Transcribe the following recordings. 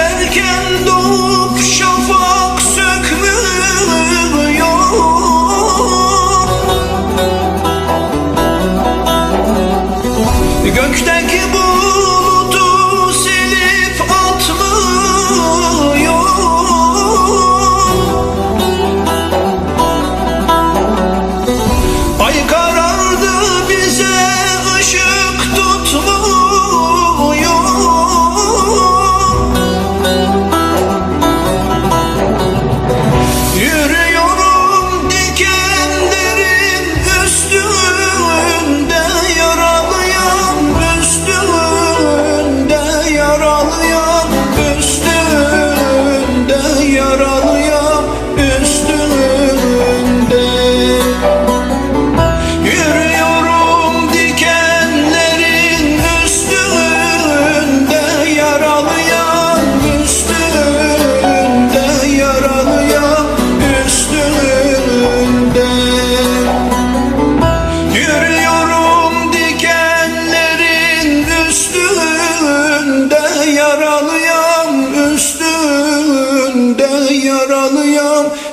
erken doğup şafak sökmüyor. Gökte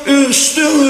üstüne